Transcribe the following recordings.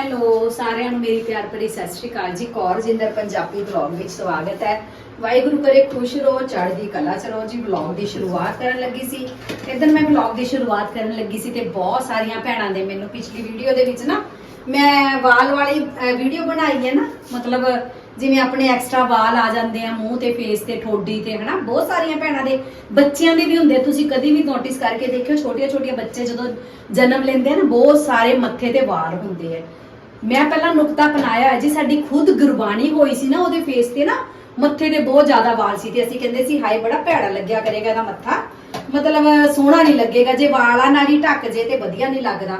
Hello, ਸਾਰਿਆਂ ਨੂੰ ਮੇਰੀ ਪਿਆਰ ਭਰੀ ਸਤਿ ਸ਼੍ਰੀ ਅਕਾਲ ਜੀ। ਕੌਰ ਜਿੰਦਰ ਪੰਜਾਬੀ ਵਲੌਗ ਵਿੱਚ ਸਵਾਗਤ ਹੈ। ਵਾਹਿਗੁਰੂ ਕਰੇ ਖੁਸ਼ ਰਹੋ, ਚੜ੍ਹਦੀ ਕਲਾ ਚ ਰਹੋ। ਜੀ, ਵਲੌਗ ਦੀ ਸ਼ੁਰੂਆਤ ਕਰਨ ਲੱਗੀ ਸੀ। ਇਦਾਂ ਮੈਂ ਵਲੌਗ ਦੀ ਸ਼ੁਰੂਆਤ ਕਰਨ ਲੱਗੀ ਸੀ ਤੇ ਬਹੁਤ ਸਾਰੀਆਂ ਭੈਣਾਂ ਦੇ ਮੈਨੂੰ ਪਿਛਲੀ ਵੀਡੀਓ ਦੇ ਵਿੱਚ ਨਾ, ਮੈਂ ਵਾਲ ਵਾਲੀ ਵੀਡੀਓ ਬਣਾਈ ਹੈ ਨਾ। ਮਤਲਬ ਜਿਵੇਂ ਆਪਣੇ ਐਕਸਟਰਾ ਵਾਲ ਆ ਜਾਂਦੇ ਆ, ਮੂੰਹ ਤੇ ਫੇਸ ਤੇ, ਠੋਡੀ ਤੇ, ਹਨਾ। ਬਹੁਤ ਸਾਰੀਆਂ ਭੈਣਾਂ ਦੇ ਬੱਚਿਆਂ ਦੇ ਵੀ ਹੁੰਦੇ। ਤੁਸੀਂ ਕਦੀ ਵੀ ਨੋਟਿਸ ਕਰਕੇ ਦੇਖਿਓ ਛੋਟੀਆਂ ਛੋਟੀਆਂ ਬੱਚੇ ਜਦੋਂ ਜਨਮ ਲੈਂਦੇ ਆ ਨਾ, ਬਹੁਤ ਸਾਰੇ ਮੱਥੇ ਤੇ ਵਾਲ ਹੁੰਦੇ ਆ। ਮੈਂ ਪਹਿਲਾਂ ਨੁਕਤਾ ਅਪਣਾਇਆ ਹੈ ਜੀ, ਸਾਡੀ ਖੁਦ ਗੁਰਬਾਣੀ ਹੋਈ ਸੀ ਨਾ ਉਹਦੇ ਫੇਸ ਤੇ ਨਾ, ਮੱਥੇ ਤੇ ਬਹੁਤ ਜ਼ਿਆਦਾ ਵਾਲ ਸੀ ਤੇ ਅਸੀਂ ਕਹਿੰਦੇ ਸੀ, ਹਾਏ ਬੜਾ ਭੈੜਾ ਲੱਗਿਆ ਕਰੇਗਾ ਇਹਦਾ ਮੱਥਾ। ਮਤਲਬ ਸੋਹਣਾ ਨਹੀਂ ਲੱਗੇਗਾ, ਜੇ ਵਾਲਾਂ ਨਾਲ ਹੀ ਢੱਕ ਜੇ ਤੇ ਵਧੀਆ ਨਹੀਂ ਲੱਗਦਾ।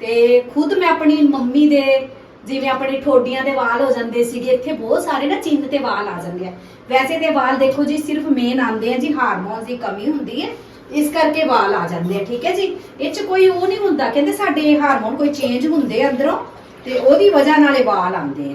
ਤੇ ਖੁਦ ਮੈਂ ਆਪਣੀ ਮੰਮੀ ਦੇ, ਜਿਵੇਂ ਆਪਣੇ ਠੋਡੀਆਂ ਦੇ ਵਾਲ ਹੋ ਜਾਂਦੇ ਸੀਗੇ, ਇੱਥੇ ਬਹੁਤ ਸਾਰੇ ਨਾ ਚਿੰਨ ਤੇ ਵਾਲ ਆ ਜਾਂਦੇ ਆ। ਵੈਸੇ ਤੇ ਵਾਲ ਦੇਖੋ ਜੀ, ਸਿਰਫ ਮੇਨ ਆਉਂਦੇ ਆ ਜੀ ਹਾਰਮੋਨਸ ਦੀ ਕਮੀ ਹੁੰਦੀ ਹੈ। ਇਸ ਕਰਕੇ ਵਾਲ ਆ ਜਾਂਦੇ ਆ, ਠੀਕ ਹੈ ਜੀ? ਇਹ ਚ ਕੋਈ ਉਹ ਨਹੀਂ ਹੁੰਦਾ, ਕਹਿੰਦੇ ਸਾਡੇ ਹਾਰਮੋਨ ਕੋਈ ਚੇਂਜ ਹੁੰਦੇ ਆ ਅੰਦਰੋਂ। ਤੇ ਉਹਦੀ ਵਜ੍ਹਾ ਨਾਲ ਇਹ ਵਾਲ ਆਉਂਦੇ ਆ।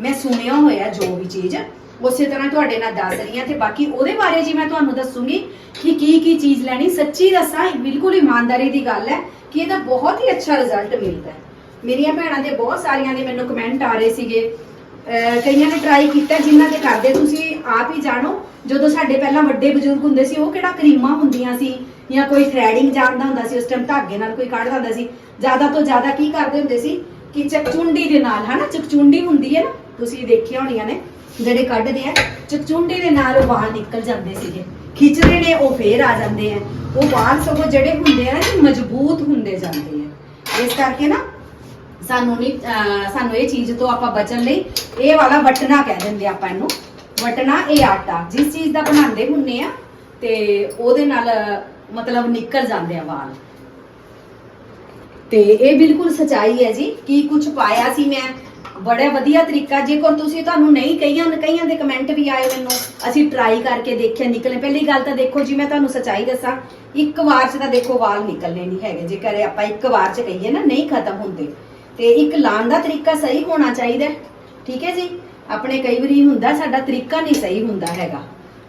ਮੈਂ ਸੁਣਿਆ ਹੋਇਆ ਜੋ ਵੀ ਚੀਜ਼, ਉਸੇ ਤਰ੍ਹਾਂ ਤੁਹਾਡੇ ਨਾਲ ਦੱਸ ਰਹੀ ਹਾਂ ਤੇ ਬਾਕੀ ਉਹਦੇ ਬਾਰੇ ਜੀ ਮੈਂ ਤੁਹਾਨੂੰ ਦੱਸੂਗੀ ਕਿ ਕੀ ਕੀ ਚੀਜ਼ ਲੈਣੀ। ਸੱਚੀ ਦੱਸਾਂ ਬਿਲਕੁਲ ਇਮਾਨਦਾਰੀ ਦੀ ਗੱਲ ਹੈ ਕਿ ਇਹਦਾ ਬਹੁਤ ਹੀ ਅੱਛਾ ਰਿਜ਼ਲਟ ਮਿਲਦਾ ਹੈ। ਮੇਰੀਆਂ ਭੈਣਾਂ ਦੇ ਬਹੁਤ ਸਾਰੀਆਂ ਦੇ ਮੈਨੂੰ ਕਮੈਂਟ ਆ ਰਹੇ ਸੀਗੇ। ਕਈਆਂ ਨੇ ਟਰਾਈ ਕੀਤਾ, ਜਿਨ੍ਹਾਂ ਦੇ ਕਰਦੇ ਤੁਸੀਂ ਆਪ ਹੀ ਜਾਣੋ, ਜਦੋਂ ਸਾਡੇ ਪਹਿਲਾਂ ਵੱਡੇ ਬਜ਼ੁਰਗ ਹੁੰਦੇ ਸੀ, ਉਹ ਕਿਹੜਾ ਕਰੀਮਾਂ ਹੁੰਦੀਆਂ ਸੀ ਜਾਂ ਕੋਈ ਥ੍ਰੈਡਿੰਗ ਜਾਣਦਾ ਹੁੰਦਾ ਸੀ, ਉਸ ਟਾਈਮ ਧਾਗੇ ਨਾਲ ਕੋਈ ਕੱਢਦਾ ਹੁੰਦਾ ਸੀ। ਜ਼ਿਆਦਾ ਤੋਂ ਜ਼ਿਆਦਾ ਕੀ ਕਰਦੇ ਹੁੰਦੇ ਸੀ? ਕਿ ਚਕਚੁੰਡੀ ਦੇ ਨਾਲ, ਹਨਾ? ਚਕਚੁੰਡੀ ਹੁੰਦੀ ਹੈ ਨਾ, ਤੁਸੀਂ ਦੇਖਿਆ ਹੋਣੀਆਂ ਨੇ, ਜਿਹੜੇ ਕੱਢਦੇ ਆ, ਚਕਚੁੰਡੀ ਦੇ ਨਾਲ ਉਹ ਵਾਲ ਨਿਕਲ ਜਾਂਦੇ ਸੀਗੇ। ਖਿੱਚਦੇ ਨੇ, ਉਹ ਫੇਰ ਆ ਜਾਂਦੇ ਆ। ਉਹ ਵਾਲ ਸਗੋਂ ਜਿਹੜੇ ਹੁੰਦੇ ਆ ਨਾ ਮਜ਼ਬੂਤ ਹੁੰਦੇ ਜਾਂਦੇ ਆ। ਇਸ ਕਰਕੇ ਨਾ, ਸਾਨੂੰ ਨਹੀਂ ਸਾਨੂੰ ਇਹ ਚੀਜ਼ ਤੋਂ ਆਪਾਂ ਬਚਣ ਲਈ ਇਹ ਵਾਲਾ ਵਟਣਾ ਕਹਿ ਦਿੰਦੇ ਆਪਾਂ ਇਹਨੂੰ। ਵਟਣਾ ਇਹ ਆਟਾ, ਜਿਸ ਚੀਜ਼ ਦਾ ਬਣਾਉਂਦੇ ਹੁੰਨੇ ਆ, ਤੇ ਉਹਦੇ ਨਾਲ, ਮਤਲਬ ਨਿਕਲ ਜਾਂਦੇ ਆ ਵਾਲ। ਤੇ ਇਹ ਬਿਲਕੁਲ ਸਚਾਈ ਹੈ ਜੀ, ਕੀ ਕੁਝ ਪਾਇਆ ਸੀ ਮੈਂ। ਬੜਾ ਵਧੀਆ ਤਰੀਕਾ, ਜੇਕਰ ਤੁਸੀਂ ਤੁਹਾਨੂੰ ਨਹੀਂ ਕਈਆਂ ਕਈਆਂ ਦੇ ਕਮੈਂਟ ਵੀ ਆਏ ਮੈਨੂੰ, ਅਸੀਂ ਟਰਾਈ ਕਰਕੇ ਦੇਖਿਆ, ਨਿਕਲੇ। ਪਹਿਲੀ ਗੱਲ ਤਾਂ ਦੇਖੋ ਜੀ, ਮੈਂ ਤੁਹਾਨੂੰ ਸਚਾਈ ਦੱਸਾਂ, ਇੱਕ ਵਾਰ 'ਚ ਤਾਂ ਦੇਖੋ ਵਾਲ ਨਿਕਲਨੇ ਨਹੀਂ ਹੈਗੇ। ਜੇਕਰ ਆਪਾਂ ਇੱਕ ਵਾਰ 'ਚ ਕਹੀਏ ਨਾ, ਨਹੀਂ ਖਤਮ ਹੁੰਦੇ। ਤੇ ਇੱਕ ਲਾਉਣ ਦਾ ਤਰੀਕਾ ਸਹੀ ਹੋਣਾ ਚਾਹੀਦਾ ਠੀਕ ਹੈ ਜੀ? ਆਪਣੇ ਕਈ ਵਾਰੀ ਹੁੰਦਾ, ਸਾਡਾ ਤਰੀਕਾ ਨਹੀਂ ਸਹੀ ਹੁੰਦਾ ਹੈਗਾ।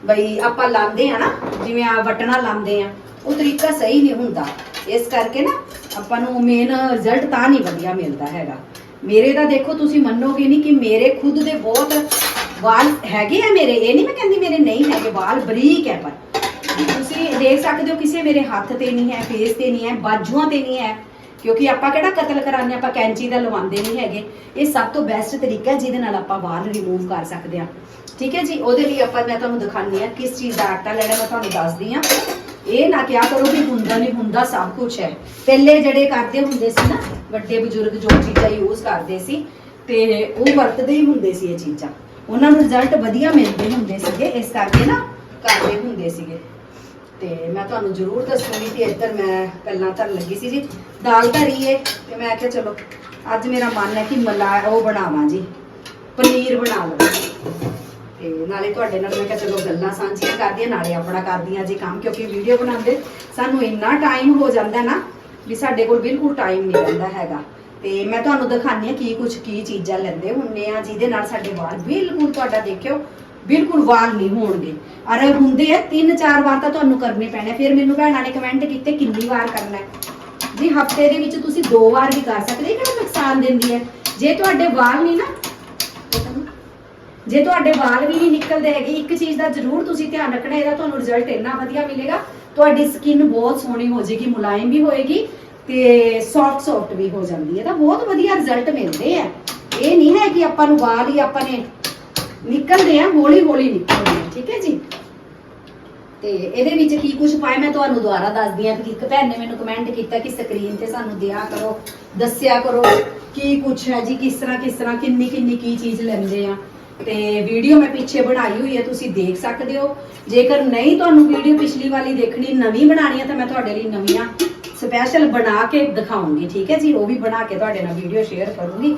ਬਈ ਆਪਾਂ ਲਾਉਂਦੇ ਆ ਨਾ, ਜਿਵੇਂ ਆ ਵਟਣਾ ਲਾਉਂਦੇ ਆ, ਉਹ ਤਰੀਕਾ ਸਹੀ ਨਹੀਂ ਹੁੰਦਾ। ਇਸ ਕਰਕੇ ਨਾ ਆਪਾਂ ਨੂੰ ਮੇਨ ਰਿਜ਼ਲਟ ਤਾਂ ਨਹੀਂ ਵਧੀਆ ਮਿਲਦਾ ਹੈਗਾ। ਮੇਰੇ ਦਾ ਦੇਖੋ ਤੁਸੀਂ ਮੰਨੋਗੇ ਨਹੀਂ ਕਿ ਮੇਰੇ ਖੁਦ ਦੇ ਬਹੁਤ ਵਾਲ ਹੈਗੇ ਆ ਮੇਰੇ। ਇਹ ਨਹੀਂ ਮੈਂ ਕਹਿੰਦੀ ਮੇਰੇ ਨਹੀਂ ਹੈਗੇ, ਵਾਲ ਬਰੀਕ ਹੈ ਪਰ। ਤੁਸੀਂ ਦੇਖ ਸਕਦੇ ਹੋ ਕਿਸੇ ਮੇਰੇ ਹੱਥ ਤੇ ਨਹੀਂ ਹੈ ਫੇਸ ਤੇ ਨਹੀਂ ਹੈ, ਬਾਜੂਆਂ ਤੇ ਨਹੀਂ ਹੈ। ਕਿਉਂਕਿ ਆਪਾਂ ਕਿਹੜਾ ਕਤਲ ਕਰਾਉਂਦੇ ਆਪਾਂ ਕੈਂਚੀ ਦਾ ਲਵਾਉਂਦੇ ਨਹੀਂ ਹੈਗੇ। ਇਹ ਸਭ ਤੋਂ ਬੈਸਟ ਤਰੀਕਾ ਹੈ ਜਿਹਦੇ ਨਾਲ ਆਪਾਂ ਵਾਲ ਰਿਮੂਵ ਕਰ ਸਕਦੇ ਹਾਂ। ਠੀਕ ਹੈ ਜੀ? ਉਹਦੇ ਲਈ ਆਪਾਂ, ਮੈਂ ਤੁਹਾਨੂੰ ਦਿਖਾਉਂਦੀ ਆ ਕਿਸ ਚੀਜ਼ ਦਾ ਆਟਾ ਲੈਣਾ, ਮੈਂ ਤੁਹਾਨੂੰ ਦੱਸਦੀ ਆ ਇਹ ਨਾ ਕਿਹਾ ਕਰੋ ਵੀ ਹੁੰਦਾ ਨਹੀਂ ਹੁੰਦਾ ਸਭ ਕੁਝ ਹੈ। ਪਹਿਲੇ ਜਿਹੜੇ ਕਰਦੇ ਹੁੰਦੇ ਸੀ ਨਾ, ਵੱਡੇ ਬਜ਼ੁਰਗ ਜੋ ਚੀਜ਼ਾਂ ਯੂਜ਼ ਕਰਦੇ ਸੀ, ਤੇ ਉਹ ਵਰਤਦੇ ਹੀ ਹੁੰਦੇ ਸੀ ਇਹ ਚੀਜ਼ਾਂ। ਉਹਨਾਂ ਨੂੰ ਰਿਜ਼ਲਟ ਵਧੀਆ ਮਿਲਦੇ ਹੁੰਦੇ ਸੀਗੇ, ਇਸ ਕਰਕੇ ਨਾ ਕਰਦੇ ਹੁੰਦੇ ਸੀਗੇ। ਤੇ ਮੈਂ ਤੁਹਾਨੂੰ ਜ਼ਰੂਰ ਦੱਸੂਗੀ ਕਿ ਇੱਧਰ ਮੈਂ ਪਹਿਲਾਂ ਧਰਨ ਲੱਗੀ ਸੀ ਜੀ। ਦਾਲ ਧਰੀ ਏ ਤੇ ਮੈਂ ਕਿਹਾ ਚਲੋ, ਅੱਜ ਮੇਰਾ ਮਨ ਹੈ ਕਿ ਮਲਾ ਉਹ ਬਣਾਵਾਂ ਜੀ, ਪਨੀਰ ਬਣਾ ਲਵਾਂ। ਤੇ ਨਾਲੇ ਤੁਹਾਡੇ ਨਾਲ ਮੈਂ ਕਿਹਾ ਚਲੋ ਗੱਲਾਂ ਸਾਂਝੀਆਂ ਕਰਦੀਆਂ, ਨਾਲੇ ਆਪਣਾ ਕਰਦੀਆਂ ਜੀ ਕੰਮ, ਕਿਉਂਕਿ ਵੀਡੀਓ ਬਣਾਉਂਦੇ ਸਾਨੂੰ ਇੰਨਾ ਟਾਈਮ ਹੋ ਜਾਂਦਾ ਨਾ ਵੀ ਸਾਡੇ ਕੋਲ ਬਿਲਕੁਲ ਟਾਈਮ ਨਹੀਂ ਰਹਿੰਦਾ ਹੈਗਾ। ਤੇ ਮੈਂ ਤੁਹਾਨੂੰ ਦਿਖਾਉਂਦੀ ਆ ਕੀ ਕੁਝ ਕੀ ਚੀਜ਼ਾਂ ਲੈਂਦੇ ਹੁੰਨੇ ਆ, ਜਿਹਦੇ ਨਾਲ ਸਾਡੇ ਵਾਲ ਬਿਲਕੁਲ ਤੁਹਾਡਾ ਦੇਖਿਓ ਬਿਲਕੁਲ ਵਾਲ ਨਹੀਂ ਹੋਣਗੇ। ਅਰੇ ਹੁੰਦੇ ਆ, ਤਿੰਨ ਚਾਰ ਵਾਰ ਤਾਂ ਤੁਹਾਨੂੰ ਕਰਨੇ ਪੈਣੇ ਫਿਰ ਮੈਨੂੰ ਭੈਣਾਂ ਨੇ ਕਮੈਂਟ ਕੀਤੇ, ਕਿੰਨੀ ਵਾਰ ਕਰਨਾ ਹੈ? ਜੀ ਹਫ਼ਤੇ ਦੇ ਵਿੱਚ ਤੁਸੀਂ ਦੋ ਵਾਰ ਵੀ ਕਰ ਸਕਦੇ, ਇਹ ਕਿਹੜਾ ਨੁਕਸਾਨ ਦਿੰਦੀ ਹੈ? ਜੇ ਤੁਹਾਡੇ ਵਾਲ ਨਹੀਂ ਨਾ ਜੇ ਤੁਹਾਡੇ ਵਾਲ ਵੀ ਨਹੀਂ ਨਿਕਲਦੇ ਹੈਗੇ, ਇੱਕ ਚੀਜ਼ ਦਾ ਜ਼ਰੂਰ ਤੁਸੀਂ ਧਿਆਨ ਰੱਖਣਾ, ਇਹਦਾ ਤੁਹਾਨੂੰ ਰਿਜ਼ਲਟ ਇੰਨਾ ਵਧੀਆ ਮਿਲੇਗਾ। ਤੁਹਾਡੀ ਸਕਿਨ ਬਹੁਤ ਸੋਹਣੀ ਹੋ ਜਾਏਗੀ, ਮੁਲਾਇਮ ਵੀ ਹੋਏਗੀ ਤੇ ਸੌਫਟ ਸੌਫਟ ਵੀ ਹੋ ਜਾਂਦੀ ਹੈ। ਤਾਂ ਬਹੁਤ ਵਧੀਆ ਰਿਜ਼ਲਟ ਮਿਲਦੇ ਆ। ਇਹ ਨਹੀਂ ਹੈ ਕਿ ਆਪਾਂ ਨੂੰ ਵਾਲ ਹੀ ਆਪਾਂ ਨੇ ਨਿਕਲਦੇ ਆ, ਹੌਲੀ ਹੌਲੀ ਨਿਕਲਦੇ ਆ, ਠੀਕ ਹੈ ਜੀ? ਤੇ ਇਹਦੇ ਵਿੱਚ ਕੀ ਕੁਝ ਪਾਇਆ? ਮੈਂ ਤੁਹਾਨੂੰ ਦੁਬਾਰਾ ਦੱਸਦੀ ਆ ਕਿ ਇੱਕ ਭੈਣ ਨੇ ਮੈਨੂੰ ਕਮੈਂਟ ਕੀਤਾ ਕਿ ਸਕਰੀਨ ਤੇ ਸਾਨੂੰ ਦਿਆ ਕਰੋ, ਦੱਸਿਆ ਕਰੋ ਕੀ ਕੁਝ ਹੈ ਜੀ, ਕਿਸ ਤਰ੍ਹਾਂ ਕਿਸ ਤਰ੍ਹਾਂ, ਕਿੰਨੀ ਕਿੰਨੀ ਕੀ ਚੀਜ਼ ਲੈਂਦੇ ਆ। ਤੇ ਵੀਡੀਓ ਮੈਂ ਪਿੱਛੇ ਬਣਾਈ ਹੋਈ ਹੈ, ਤੁਸੀਂ ਦੇਖ ਸਕਦੇ ਹੋ। ਜੇਕਰ ਨਹੀਂ ਤੁਹਾਨੂੰ ਵੀਡੀਓ ਪਿਛਲੀ ਵਾਲੀ ਦੇਖਣੀ, ਨਵੀਂ ਬਣਾਣੀ ਹੈ, ਤਾਂ ਮੈਂ ਤੁਹਾਡੇ ਲਈ ਨਵੀਆਂ ਸਪੈਸ਼ਲ ਬਣਾ ਕੇ ਦਿਖਾਉਂਗੀ, ਠੀਕ ਹੈ ਜੀ? ਉਹ ਵੀ ਬਣਾ ਕੇ ਤੁਹਾਡੇ ਨਾਲ ਵੀਡੀਓ ਸ਼ੇਅਰ ਕਰੂੰਗੀ।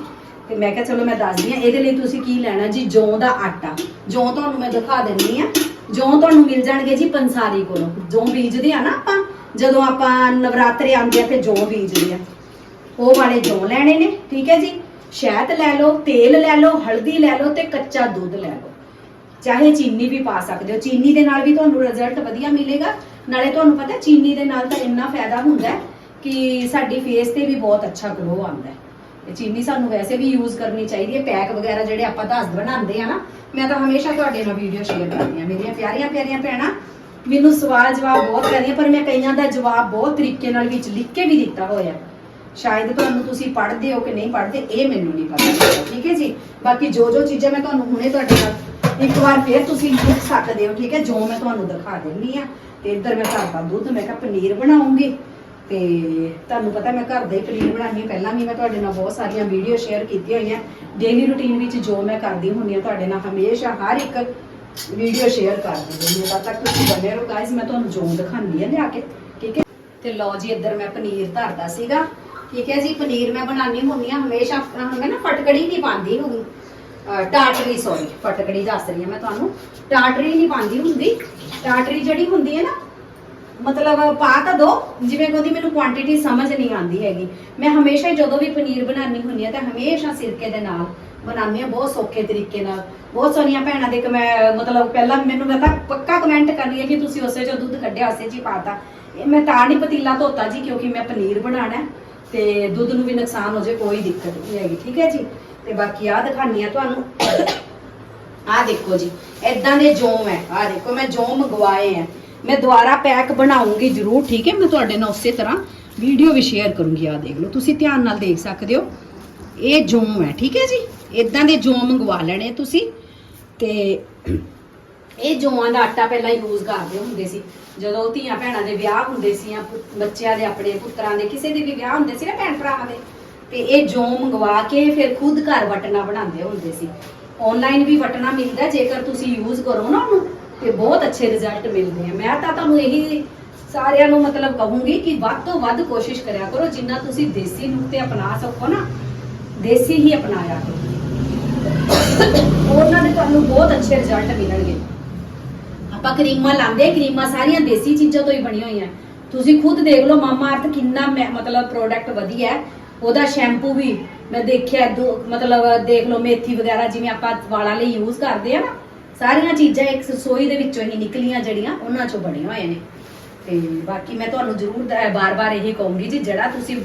ਤੇ ਮੈਂ ਕਿਹਾ ਚਲੋ ਮੈਂ ਦੱਸਦੀ ਆ ਇਹਦੇ ਲਈ ਤੁਸੀਂ ਕੀ ਲੈਣਾ ਜੀ? ਜੌਂ ਦਾ ਆਟਾ। ਜੌਂ ਤੁਹਾਨੂੰ ਮੈਂ ਦਿਖਾ ਦਿੰਨੀ ਆ ਜੌਂ ਤੁਹਾਨੂੰ ਮਿਲ ਜਾਣਗੇ ਜੀ ਪੰਸਾਰੀ ਕੋਲੋਂ। ਜੌਂ ਬੀਜਦੇ ਆ ਨਾ ਆਪਾਂ, ਜਦੋਂ ਆਪਾਂ ਨਵਰਾਤਰੇ ਆਉਂਦੇ ਆ, ਫਿਰ ਜੌਂ ਬੀਜਦੇ ਆ ਉਹ ਵਾਲੇ ਜੌਂ ਲੈਣੇ ਨੇ, ਠੀਕ ਹੈ ਜੀ? ਸ਼ਹਿਦ ਲੈ ਲਓ, ਤੇਲ ਲੈ ਲਓ, ਹਲਦੀ ਲੈ ਲਓ ਤੇ ਕੱਚਾ ਦੁੱਧ ਲੈ ਲਓ। ਚਾਹੇ ਚੀਨੀ ਵੀ ਪਾ ਸਕਦੇ ਹੋ। ਚੀਨੀ ਦੇ ਨਾਲ ਵੀ ਤੁਹਾਨੂੰ ਰਿਜ਼ਲਟ ਵਧੀਆ ਮਿਲੇਗਾ। ਨਾਲੇ ਤੁਹਾਨੂੰ ਪਤਾ, ਚੀਨੀ ਦੇ ਨਾਲ ਤਾਂ ਇੰਨਾ ਫਾਇਦਾ ਹੁੰਦਾ ਕਿ ਸਾਡੀ ਫੇਸ ਤੇ ਵੀ ਬਹੁਤ ਅੱਛਾ ਗਲੋ ਆਉਂਦਾ ਹੈ। ਤੇ ਚੀਨੀ ਸਾਨੂੰ ਵੈਸੇ ਵੀ ਯੂਜ਼ ਕਰਨੀ ਚਾਹੀਦੀ ਹੈ, ਪੈਕ ਵਗੈਰਾ ਜਿਹੜੇ ਆਪਾਂ ਦੱਸ ਬਣਾਉਂਦੇ ਆ ਨਾ, ਮੈਂ ਤਾਂ ਹਮੇਸ਼ਾ ਤੁਹਾਡੇ ਨਾਲ ਵੀਡੀਓ ਸ਼ੇਅਰ ਕਰਦੀ ਆ ਮੇਰੀਆਂ ਪਿਆਰੀਆਂ ਪਿਆਰੀਆਂ ਭੈਣਾਂ, ਮੈਨੂੰ ਸਵਾਲ ਜਵਾਬ ਬਹੁਤ ਕਰਦੀਆਂ, ਪਰ ਮੈਂ ਕਈਆਂ ਦਾ ਜਵਾਬ ਬਹੁਤ ਤਰੀਕੇ ਨਾਲ ਵਿੱਚ ਲਿਖ ਕੇ ਵੀ ਦਿੱਤਾ ਹੋਇਆ। ਸ਼ਾਇਦ ਤੁਹਾਨੂੰ ਤੁਸੀਂ ਪੜ੍ਹਦੇ ਹੋ ਕਿ ਨਹੀਂ ਪੜ੍ਹਦੇ, ਇਹ ਮੈਨੂੰ ਨਹੀਂ ਪਤਾ ਠੀਕ ਹੈ ਜੀ? ਬਾਕੀ ਜੋ ਜੋ ਚੀਜ਼ਾਂ ਮੈਂ ਤੁਹਾਨੂੰ ਹੁਣੇ ਤੁਹਾਡੇ ਨਾਲ ਇੱਕ ਵਾਰ ਫੇਰ ਤੁਸੀਂ ਲਿਖ ਸਕਦੇ ਹੋ, ਠੀਕ ਹੈ? ਜੋ ਮੈਂ ਤੁਹਾਨੂੰ ਦਿਖਾ ਦਿੰਨੀ ਆ ਤੇ ਇੱਧਰ ਮੈਂ ਘਰ ਦਾ ਦੁੱਧ, ਮੈਂ ਕਿਹਾ ਪਨੀਰ ਬਣਾਉਂਗੀ। ਤੇ ਤੁਹਾਨੂੰ ਪਤਾ ਮੈਂ ਘਰ ਦਾ ਹੀ ਪਨੀਰ ਬਣਾਉਣੀ ਹਾਂ। ਪਹਿਲਾਂ ਵੀ ਮੈਂ ਤੁਹਾਡੇ ਨਾਲ ਬਹੁਤ ਸਾਰੀਆਂ ਵੀਡੀਓ ਸ਼ੇਅਰ ਕੀਤੀਆਂ ਹੋਈਆਂ। ਡੇਲੀ ਰੁਟੀਨ ਵਿੱਚ ਜੋ ਮੈਂ ਕਰਦੀ ਹੁੰਦੀ ਹਾਂ, ਤੁਹਾਡੇ ਨਾਲ ਹਮੇਸ਼ਾ ਹਰ ਇੱਕ ਵੀਡੀਓ ਸ਼ੇਅਰ ਕਰਦੀ ਹੁੰਦੀ ਹਾਂ। ਤਦ ਤੱਕ ਤੁਸੀਂ ਬਣੇ ਰਹੋ। ਗਾਇਸ ਮੈਂ ਤੁਹਾਨੂੰ ਜੋ ਦਿਖਾਉਂਦੀ ਹਾਂ ਲਿਆ ਕੇ। ਠੀਕ ਹੈ? ਤੇ ਲਓ ਜੀ, ਇੱਧਰ ਮੈਂ ਪਨੀਰ ਧਰਦਾ ਸੀਗਾ। ਠੀਕ ਹੈ ਜੀ, ਪਨੀਰ ਮੈਂ ਬਣਾਉਣੀ ਹੁੰਦੀ ਹਾਂ ਹਮੇਸ਼ਾ। ਹੁੰਦਾ ਨਾ ਫਟਕੜੀ ਨਹੀਂ ਪਾਉਂਦੀ ਹੁੰਦੀ। ਟਾਟਰੀ ਸੌਰੀ ਫਟਕੜੀ ਦੱਸ ਰਹੀ ਹਾਂ ਮੈਂ ਤੁਹਾਨੂੰ। ਟਾਟਰੀ ਨਹੀਂ ਪਾਉਂਦੀ ਹੁੰਦੀ। ਟਾਟਰੀ ਜਿਹੜੀ ਹੁੰਦੀ ਹੈ ਨਾ ਮਤਲਬ ਪਾ ਤਾਂ ਦੋ, ਜਿਵੇਂ ਕਹਿੰਦੀ ਮੈਨੂੰ ਕੁਆਂਟੀਟੀ ਸਮਝ ਨਹੀਂ ਆਉਂਦੀ ਹੈਗੀ। ਮੈਂ ਹਮੇਸ਼ਾ ਹੀ ਜਦੋਂ ਵੀ ਪਨੀਰ ਬਣਾਉਣੀ ਹੁੰਦੀ ਹੈ ਤਾਂ ਹਮੇਸ਼ਾ ਸਿਰਕੇ ਦੇ ਨਾਲ ਬਣਾਉਂਦੀ ਹਾਂ, ਬਹੁਤ ਸੌਖੇ ਤਰੀਕੇ ਨਾਲ। ਬਹੁਤ ਸੋਹਣੀਆਂ ਭੈਣਾਂ ਦੇ ਮੈਂ ਮਤਲਬ ਪਹਿਲਾਂ ਮੈਨੂੰ ਮੈਂ ਤਾਂ ਪੱਕਾ ਕਮੈਂਟ ਕਰਨੀ ਹੈ ਕਿ ਤੁਸੀਂ ਉਸੇ ਚੋਂ ਦੁੱਧ ਕੱਢਿਆ, ਉਸੇ ਚ ਹੀ ਪਾਤਾ ਇਹ ਮੈਂ ਤਾਂ ਨਹੀਂ ਪਤੀਲਾ ਧੋਤਾ ਜੀ, ਕਿਉਂਕਿ ਮੈਂ ਪਨੀਰ ਬਣਾਉਣਾ ਤੇ ਦੁੱਧ ਨੂੰ ਵੀ ਨੁਕਸਾਨ ਹੋ ਜਾਏ, ਕੋਈ ਦਿੱਕਤ ਨਹੀਂ ਹੈਗੀ, ਠੀਕ ਹੈ ਜੀ? ਤੇ ਬਾਕੀ ਆ ਦਿਖਾਨੀ ਆ ਤੁਹਾਨੂੰ। ਆ ਦੇਖੋ ਜੀ ਇਦਾਂ ਦੇ ਜੋਮ ਹੈ ਆ ਦੇਖੋ, ਮੈਂ ਜੋਮ ਮੰਗਵਾਏ ਆ। ਮੈਂ ਦੁਬਾਰਾ ਪੈਕ ਬਣਾਉਂਗੀ ਜਰੂਰ, ਠੀਕ ਹੈ? ਮੈਂ ਤੁਹਾਡੇ ਨਾਲ ਉਸੇ ਤਰ੍ਹਾਂ ਵੀਡੀਓ ਵੀ ਸ਼ੇਅਰ ਕਰੂੰਗੀ ਆ ਦੇਖ ਲਓ। ਤੁਸੀਂ ਧਿਆਨ ਨਾਲ ਦੇਖ ਸਕਦੇ ਹੋ। ਇਹ ਜੋਮ ਹੈ, ਠੀਕ ਹੈ ਜੀ? ਇਦਾਂ ਦੇ ਜੋਮ ਮੰਗਵਾ ਲੈਣੇ ਤੁਸੀਂ। ਤੇ ਇਹ ਜੋਆਂ ਦਾ ਆਟਾ ਪਹਿਲਾਂ ਯੂਜ਼ ਕਰਦੇ ਹੁੰਦੇ ਸੀ। ਜਦੋਂ ਧੀਆਂ ਭੈਣਾਂ ਦੇ ਵਿਆਹ ਹੁੰਦੇ ਸੀ ਜਾਂ ਬੱਚਿਆਂ ਦੇ, ਆਪਣੇ ਪੁੱਤਰਾਂ ਦੇ, ਕਿਸੇ ਦੇ ਵੀ ਵਿਆਹ ਹੁੰਦੇ ਸੀ ਨਾ ਭੈਣ ਭਰਾਵਾਂ ਦੇ, ਤੇ ਇਹ ਜੌਂ ਮੰਗਵਾ ਕੇ ਫਿਰ ਖੁਦ ਘਰ ਵਟਣਾ ਬਣਾਉਂਦੇ ਹੁੰਦੇ ਸੀ। ਆਨਲਾਈਨ ਵੀ ਵਟਣਾ ਮਿਲਦਾ, ਜੇਕਰ ਤੁਸੀਂ ਯੂਜ਼ ਕਰੋ ਨਾ ਉਹਨੂੰ। ਤੇ ਬਹੁਤ ਅੱਛੇ ਰਿਜ਼ਲਟ ਮਿਲਦੇ ਆ। ਮੈਂ ਤਾਂ ਤੁਹਾਨੂੰ ਇਹੀ ਸਾਰਿਆਂ ਨੂੰ ਮਤਲਬ ਕਹੂੰਗੀ ਕਿ ਵੱਧ ਤੋਂ ਵੱਧ ਕੋਸ਼ਿਸ਼ ਕਰਿਆ ਕਰੋ, ਜਿੰਨਾ ਤੁਸੀਂ ਦੇਸੀ ਨੁਕਤੇ ਅਪਣਾ ਸਕੋ ਨਾ, ਦੇਸੀ ਹੀ ਅਪਣਾਇਆ ਕਰੋ। ਉਹਨਾਂ ਦੇ ਤੁਹਾਨੂੰ ਬਹੁਤ ਅੱਛੇ ਰਿਜ਼ਲਟ ਮਿਲਣਗੇ। ਆਪਾਂ ਕਰੀਮਾਂ ਲਾਉਂਦੇ ਕਰੀਮਾਂ ਸਾਰੀਆਂ ਦੇਸੀ ਚੀਜ਼ਾਂ ਤੋਂ ਹੀ ਬਣੀਆਂ ਹੋਈਆਂ। ਤੁਸੀਂ ਖੁਦ ਦੇਖ ਲਓ, ਮਾਮਾ ਅਰਥ ਕਿੰਨਾ ਮੈਂ- ਮਤਲਬ ਪ੍ਰੋਡਕਟ ਵਧੀਆ ਹੈ। ਉਹਦਾ ਸ਼ੈਂਪੂ ਵੀ ਮੈਂ ਦੇਖਿਆ ਮਤਲਬ ਦੇਖ ਲਓ, ਮੇਥੀ ਵਗੈਰਾ ਜਿਵੇਂ ਆਪਾਂ ਵਾਲਾਂ ਲਈ ਯੂਜ਼ ਕਰਦੇ ਆ ਨਾ ਸਾਰੀਆਂ ਚੀਜ਼ਾਂ ਇੱਕ ਰਸੋਈ ਦੇ ਵਿੱਚੋਂ ਹੀ ਨਿਕਲੀਆਂ ਜਿਹੜੀਆਂ ਉਹਨਾਂ ਚੋਂ ਬਣੀਆਂ ਹੋਈਆਂ ਨੇ। ਤੇ ਬਾਕੀ ਮੈਂ ਤੁਹਾਨੂੰ ਜ਼ਰੂਰ ਬਾਰ-ਬਾਰ ਇਹੀ ਕਹੂੰਗੀ ਜੀ, ਜਿਹੜਾ ਤੁਸੀਂ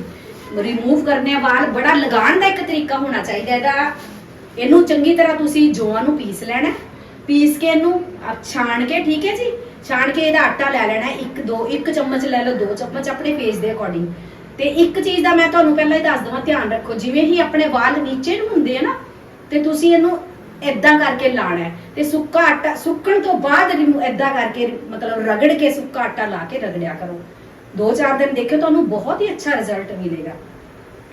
ਰਿਮੂਵ ਕਰਨੇ ਵਾਲ, ਬੜਾ ਲਗਾਉਣ ਦਾ ਇੱਕ ਤਰੀਕਾ ਹੋਣਾ ਚਾਹੀਦਾ ਇਹਦਾ। ਇਹਨੂੰ ਚੰਗੀ ਤਰ੍ਹਾਂ ਤੁਸੀਂ ਜੋਆਂ ਨੂੰ ਪੀਸ ਲੈਣਾ ਪੀਸ ਕੇ ਇਹਨੂੰ ਛਾਣ ਕੇ, ਠੀਕ ਹੈ ਜੀ? ਛਾਣ ਕੇ ਇਹਦਾ ਆਟਾ ਲੈ ਲੈਣਾ ਇੱਕ, ਦੋ, ਇੱਕ ਚਮਚ ਲੈ ਲਓ, ਦੋ ਚਮਚ ਆਪਣੇ ਫੇਸ ਦੇ ਅਕੋਰਡਿੰਗ ਤੇ ਇੱਕ ਚੀਜ਼ ਦਾ ਮੈਂ ਤੁਹਾਨੂੰ ਪਹਿਲਾਂ ਹੀ ਦੱਸ ਦਵਾਂ, ਧਿਆਨ ਰੱਖੋ, ਜਿਵੇਂ ਹੀ ਆਪਣੇ ਵਾਲ ਨੀਚੇ ਨੂੰ ਹੁੰਦੇ ਆ ਨਾ, ਤੇ ਤੁਸੀਂ ਇਹਨੂੰ ਏਦਾਂ ਕਰਕੇ ਲਾਣਾ ਹੈ। ਤੇ ਸੁੱਕਾ ਆਟਾ, ਸੁੱਕਣ ਤੋਂ ਬਾਅਦ ਇਹਨੂੰ ਏਦਾਂ ਕਰਕੇ, ਮਤਲਬ ਰਗੜ ਕੇ ਸੁੱਕਾ ਆਟਾ ਲਾ ਕੇ ਰਗੜਿਆ ਕਰੋ। ਦੋ ਚਾਰ ਦਿਨ ਦੇਖਿਓ, ਤੁਹਾਨੂੰ ਬਹੁਤ ਹੀ ਅੱਛਾ ਰਿਜ਼ਲਟ ਮਿਲੇਗਾ।